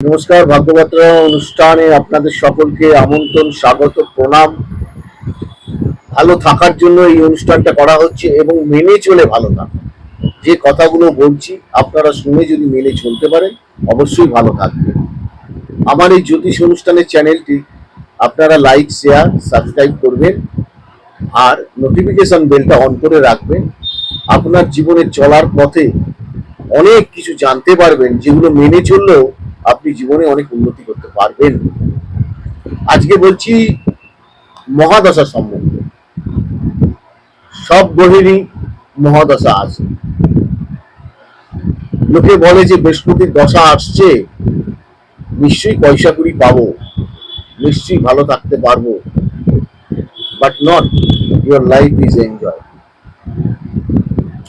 নমস্কার ভাগ্যবার্তা অনুষ্ঠানে আপনাদের সকলকে আমন্ত্রণ, স্বাগত, প্রণাম। ভালো থাকার জন্য এই অনুষ্ঠানটা করা হচ্ছে এবং মেনে চলে ভালো থাকা। যে কথাগুলো বলছি, আপনারা শুনে যদি মেনে চলতে পারেন, অবশ্যই ভালো থাকবে। আমার এই জ্যোতিষ অনুষ্ঠানের চ্যানেলটি আপনারা লাইক শেয়ার সাবস্ক্রাইব করবেন আর নোটিফিকেশন বেলটা অন করে রাখবেন। আপনার জীবনে চলার পথে অনেক কিছু জানতে পারবেন, যেগুলো মেনে চললেও আপনি জীবনে অনেক উন্নতি করতে পারবেন। আজকে বলছি মহাদশা সম্বন্ধে। সব গ্রহেরই মহাদশা আছে। লোকে বলে যে বৃহস্পতির দশা আসছে, নিশ্চয়ই পয়সা কুড়ি পাবো, নিশ্চয়ই ভালো থাকতে পারব। But not your life is enjoy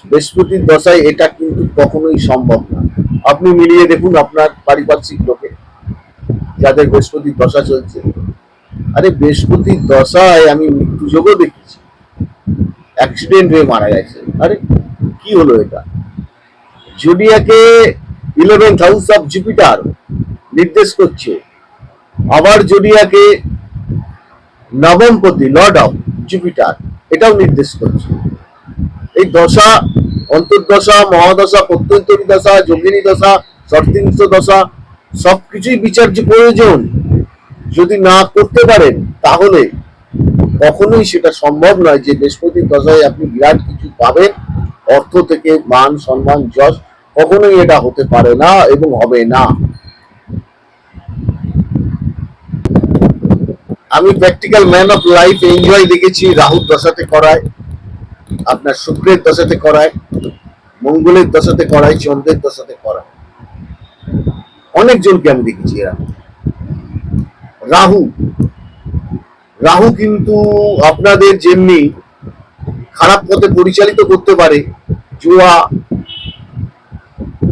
বৃহস্পতির দশায় এটা কিন্তু কখনোই সম্ভব না। আপনি মিলিয়ে দেখুন আপনার পারিপার্শ্বিক লোকে, যাদের বৃহস্পতির দশা চলছে। আরে বৃহস্পতির দশায় আমি মৃত্যুযোগও দেখেছি অ্যাক্সিডেন্ট হয়ে মারা গেছে। আরে কি হলো এটা? জুডিয়াকে ইলেভেন্থ হাউস অফ জুপিটার নির্দেশ করছে। আবার জুডিয়াকে নবমপতি লর্ড অফ জুপিটার এটাও নির্দেশ করছে। এই দশা অন্তর্দশা, মহাদশা, প্রত্যন্তরী দশা, যোগিনী দশা সর্তিংশ দশা, সবকিছুই বিচার্য প্রয়োজন। যদি না করতে পারেন, তাহলে কখনোই সেটা সম্ভব নয় যে বৃহস্পতির দশায় আপনি বিরাট কিছু পাবেন, অর্থ থেকে মান, সম্মান, যশ, কখনোই এটা হতে পারে না এবং হবে না। আমি practical man of life enjoy দেখেছি, রাহুর দশাতে করায়, আপনার শুক্রের দশাতে করায়। মঙ্গলের দশাতে করায় চন্দ্রের দশাতে করায় অনেকজনকে আমি দেখেছি এরা। রাহু। রাহু কিন্তু আপনাদের যেমনি খারাপ পথে পরিচালিত করতে পারে, জুয়া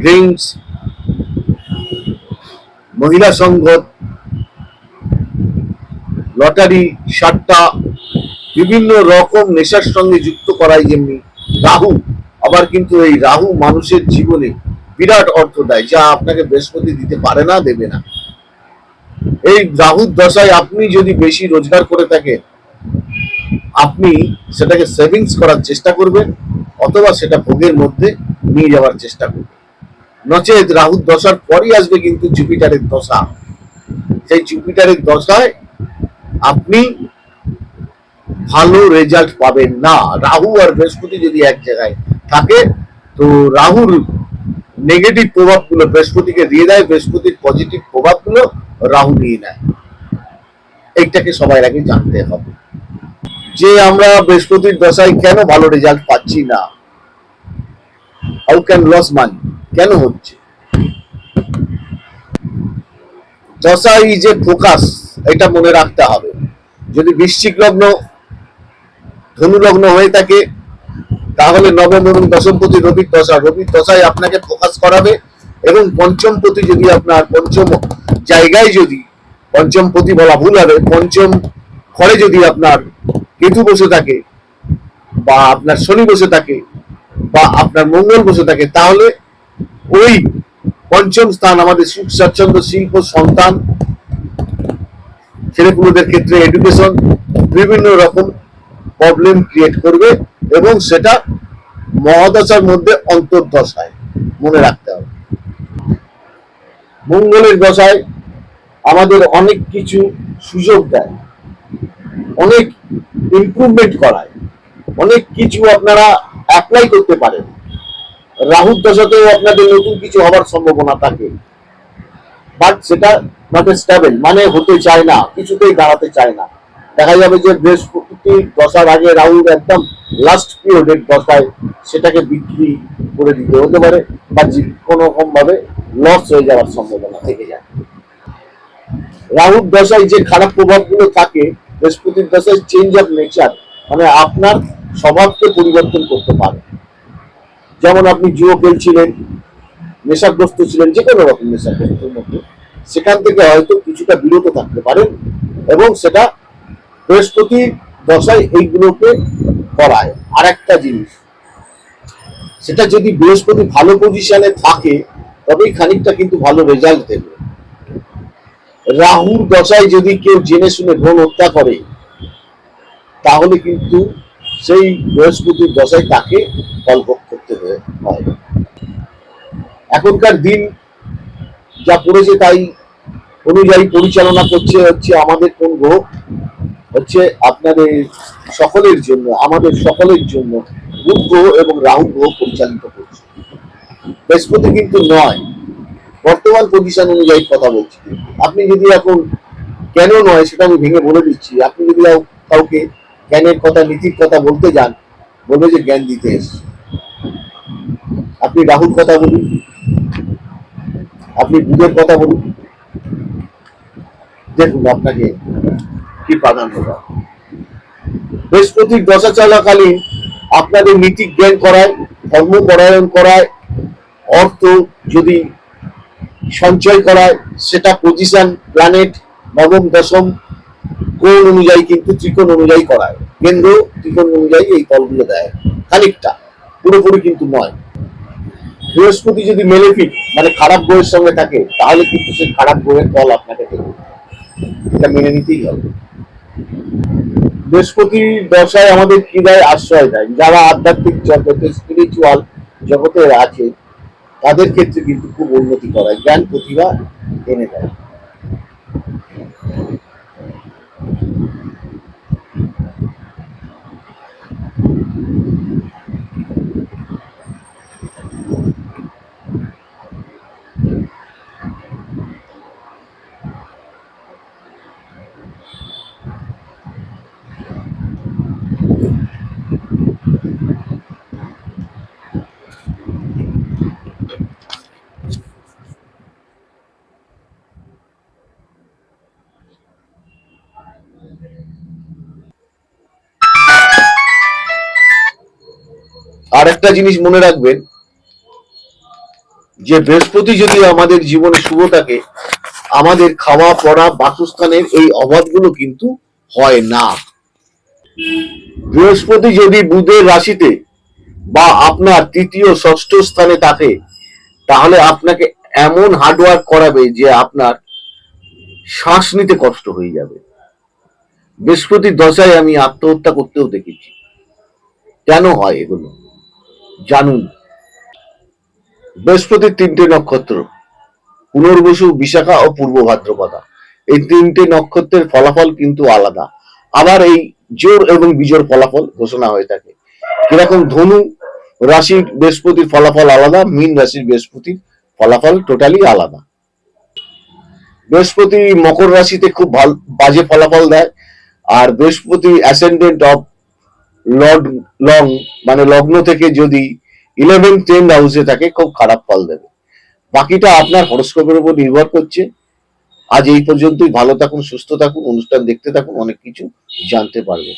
ড্রিঙ্কস মহিলা সংঘত লটারি, সাট্টা, বিভিন্ন রকম নেশার সঙ্গে যুক্ত করাই যেমনি রাহু। আবার কিন্তু এই রাহু মানুষের জীবনে বিরাট অর্থ দেয়, যা আপনাকে বৃহস্পতি দিতে পারে না, দেবে না। এই রাহুর দশায় আপনি যদি বেশি রোজগার করে থাকেন, আপনি সেটাকে সেভিংস করার চেষ্টা করবেন, অথবা সেটা ভোগের মধ্যে নিয়ে যাওয়ার চেষ্টা করবেন। নচেত রাহুর দশার পরই আসবে কিন্তু জুপিটারের দশা। সেই জুপিটারের দশায় আপনি ভালো রেজাল্ট পাবেন না। রাহু আর বৃহস্পতি যদি এক জায়গায় থাকে, তো রাহুর নেগেটিভ প্রভাবগুলো বৃহস্পতিকে দিয়ে দেয়, বৃহস্পতির পজিটিভ প্রভাবগুলো রাহু নিয়ে নেয়। এইটাকে সবাই আগে জানতে হবে। যে আমরা বৃহস্পতির দশায় কেন ভালো রেজাল্ট পাচ্ছি না? হাউ ক্যান লস মানি কেন হচ্ছে? দশা ইজ এ ফোকাস এটা মনে রাখতে হবে। যদি বৃশ্চিক লগ্ন, ধনু লগ্ন হয়ে থাকে তাহলে নবম এবং দশমপতি রবির দশা। রবির দশায় আপনাকে ফোকাস করাবে এবং পঞ্চমপতি যদি আপনার পঞ্চম জায়গায় যদি পঞ্চমপতি বলা ভুল হবে, পঞ্চম ঘরে যদি আপনার কেতু বসে থাকে বা আপনার শনি বসে থাকে বা আপনার মঙ্গল বসে থাকে, তাহলে ওই পঞ্চম স্থান আমাদের সুখ স্বাচ্ছন্দ্য শিল্প, সন্তান, ছেলেপুলেদের ক্ষেত্রে এডুকেশন বিভিন্ন রকম প্রবলেম ক্রিয়েট করবে। এবং সেটা মহাদশার মধ্যে অন্তর্দশায় মনে রাখতে হবে। মঙ্গলের দশায় আমাদের অনেক কিছু সুযোগ দেয়, অনেক ইমপ্রুভমেন্ট করায়, অনেক কিছু আপনারা অ্যাপ্লাই করতে পারেন। রাহুর দশাতেও আপনাদের নতুন কিছু হবার সম্ভাবনা থাকে। বাট সেটা নট স্টেবল মানে হতে চায় না, কিছুতেই দাঁড়াতে চায় না। দেখা যাবে যে বৃহস্পতি দশার আগে রাহুল একদম লাস্ট পিরিয়ডের দশায় সেটাকে বিক্রি করে দিতে হতে পারে বা যে- কোনো রকম ভাবে লস হয়ে যাওয়ার সম্ভাবনা থেকে যায়। রাহুর দশায় যে খারাপ প্রভাবগুলো থাকে, বৃহস্পতির দশায় চেঞ্জ অফ নেচার মানে আপনার স্বভাবকে পরিবর্তন করতে পারে। যেমন আপনি জুয়ো খেলছিলেন, নেশাগ্রস্ত ছিলেন, যে কোনো রকম নেশাগ্রস্তের মধ্যে, সেখান থেকে হয়তো কিছুটা বিরত থাকতে পারেন এবং সেটা বৃহস্পতি দশায় এইগুলোকে করায়। আর একটা জিনিস, সেটা যদি বৃহস্পতি ভালো পজিশনে থাকে, তবেই খানিকটা কিন্তু ভালো রেজাল্ট দেবে। রাহুর দশায় যদি কেউ জেনে শুনে ভ্রণ হত্যা করে, তাহলে কিন্তু সেই বৃহস্পতির দশায় তাকে ফল ভোগ করতে হয় এখনকার দিন যা পড়েছে তাই অনুযায়ী পরিচালনা করছে হচ্ছে আমাদের কোন গ্রহ? হচ্ছে আপনাদের সকলের জন্য, আমাদের সকলের জন্য বুধ গ্রহ এবং রাহু গ্রহ পরিচালিত করছে। বৃহস্পতি কিন্তু নয়। বর্তমান পজিশন অনুযায়ী কথা বলছি। আপনি যদি এখন কেন নয় সেটা আমি ভেঙে বলে দিচ্ছি। আপনি যদি কাউকে জ্ঞানের কথা, নীতির কথা বলতে যান, বলবে যে জ্ঞান দিতে এসছে। আপনি রাহুল কথা বলুন। আপনি বুধের কথা বলুন। দেখুন আপনাকে কি প্রাধান্য দেয়? বৃহস্পতির দশা চলাকালীন আপনাদের নীতি জ্ঞান করায়, ধর্ম পরায়ণ করায়, অর্থ যদি সঞ্চয় করায়, সেটা পজিশন, প্ল্যানেট, নবম, দশম কোণ অনুযায়ী কিন্তু ত্রিকোণ অনুযায়ী করায়। কেন্দ্র ত্রিকোণ অনুযায়ী এই ফলগুলো দেয়। খানিকটা, পুরোপুরি কিন্তু নয়। বৃহস্পতি যদি মেলেফিক মানে খারাপ বইয়ের সঙ্গে থাকে, তাহলে কিন্তু সেই খারাপ বইয়ের ফল আপনাকে দেবে। এটা মেনে নিতেই হবে। বৃহস্পতি দশায় আমাদের কি দেয় আশ্রয় দেয়। যারা আধ্যাত্মিক জগতে স্পিরিচুয়াল জগতে আছে, তাদের ক্ষেত্রে কিন্তু খুব উন্নতি করায়। জ্ঞান প্রতিভা এনে দেয়। আর একটা জিনিস মনে রাখবেন, যে বৃহস্পতি যদি আমাদের জীবনে শুভ থাকে আমাদের খাওয়া, পড়া, বাসস্থানের এই অভাবগুলো কিন্তু হয় না। বৃহস্পতি যদি বুধের রাশিতে বা আপনার তৃতীয়, ষষ্ঠ স্থানে থাকে, তাহলে আপনাকে এমন হার্ডওয়ার্ক করাবে যে আপনার শ্বাস নিতে কষ্ট হয়ে যাবে। বৃহস্পতির দশায় আমি আত্মহত্যা করতেও দেখেছি। কেন হয় এগুলো? জানুন। বৃহস্পতির তিনটে নক্ষত্র, পুনর্বসু, বিশাখা ও পূর্ব ভাদ্রপদা। এই তিনটে নক্ষত্রের ফলাফল কিন্তু আলাদা। আবার এই জোর এবং বিজোর ফলাফল ঘোষণা হয়ে থাকে। কীরকম ধনু রাশির বৃহস্পতির ফলাফল আলাদা, মীন রাশির বৃহস্পতির ফলাফল টোটালি আলাদা। বৃহস্পতি মকর রাশিতে খুব ভালো বাজে ফলাফল দেয়। আর বৃহস্পতি অ্যাসেন্ডেন্ট অফ লং মানে লগ্ন থেকে যদি ইলেভেন টেন হাউসে থাকে, খুব খারাপ ফল দেবে। বাকিটা আপনার হরস্কোপের উপর নির্ভর করছে। আজ এই পর্যন্তই, ভালো থাকুন, সুস্থ থাকুন, অনুষ্ঠান দেখতে থাকুন, অনেক কিছু জানতে পারবেন।